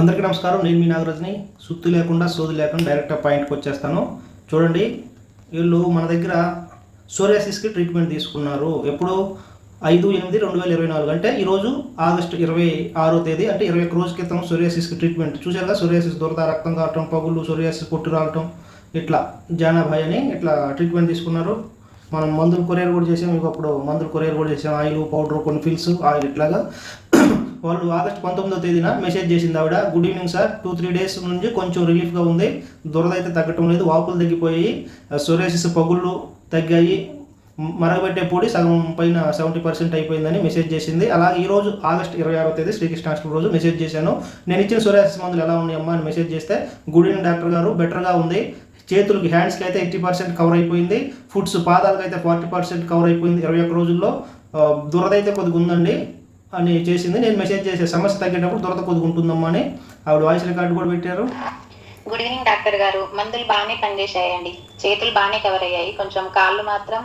అందరికీ నమస్కారం. నేను మీ నాగరాజుని. సుత్తు లేకుండా సోది లేకుండా డైరెక్ట్ పాయింట్కి వచ్చేస్తాను. చూడండి వీళ్ళు మన దగ్గర సోరియాసిస్కి ట్రీట్మెంట్ తీసుకున్నారు. ఎప్పుడు ఐదు ఎనిమిది రెండు వేల ఇరవై నాలుగు. అంటే ఈరోజు ఆగస్టు ఇరవై ఆరో తేదీ అంటే ఇరవై ఒక్క రోజు క్రితం సోరియాసిస్కి ట్రీట్మెంట్ చూసారుగా సోరియాసిస్ దురద రక్తం కావటం పగులు సోరియాసిస్ పొట్టు రావటం ఇట్లా జానాభాయ్ అని ఇట్లా ట్రీట్మెంట్ తీసుకున్నారు. మనం మందులు కొరియర్ కూడా చేసాం. ఇంక అప్పుడు మందులు కొరియర్ కూడా చేసాం. ఆయిల్ పౌడర్ కొన్ని ఫిల్స్ ఆయిల్ ఇట్లాగా. వాళ్ళు ఆగస్ట్ పంతొమ్మిదో తేదీన మెసేజ్ చేసింది ఆవిడ good evening sir two three days నుంచి కొంచెం రిలీఫ్గా ఉంది. దురద అయితే తగ్గటం లేదు. వాపులు తగ్గిపోయి సోరేసిస్ పగుళ్ళు తగ్గాయి. మరగబెట్టే పొడి సగం పైన సెవెంటీ పర్సెంట్ అయిపోయిందని మెసేజ్ చేసింది. అలాగే ఈ రోజు ఆగస్ట్ ఇరవై ఆరో తేదీ శ్రీకృష్ణాష్టమి రోజు మెసేజ్ చేశాను. నేను ఇచ్చిన సోరియాసిస్ మందులు ఎలా ఉన్నాయి అమ్మా అని మెసేజ్ చేస్తే గుడ్ ఈవినింగ్ డాక్టర్ గారు. బెటర్గా ఉంది. చేతులకి హ్యాండ్స్కి అయితే ఎయిటీ పర్సెంట్ కవర్ అయిపోయింది. ఫుడ్స్ పాదాలకు అయితే ఫార్టీ పర్సెంట్ కవర్ అయిపోయింది ఇరవై ఒక్క రోజుల్లో. దురద అయితే కొద్దిగా ఉందండి. అని చేసింది. నేను మెసేజ్ చేసే సమస్య తగ్గేటప్పుడు దురద కొద్దిగా అని ఆవిడ వాయిస్ రికార్డు కూడా పెట్టారు. గుడ్ ఈవినింగ్ డాక్టర్ గారు. మందులు బాగానే పనిచేసాయండి చేతులు బాగానే కవర్ అయ్యాయి. కొంచెం కాళ్ళు మాత్రం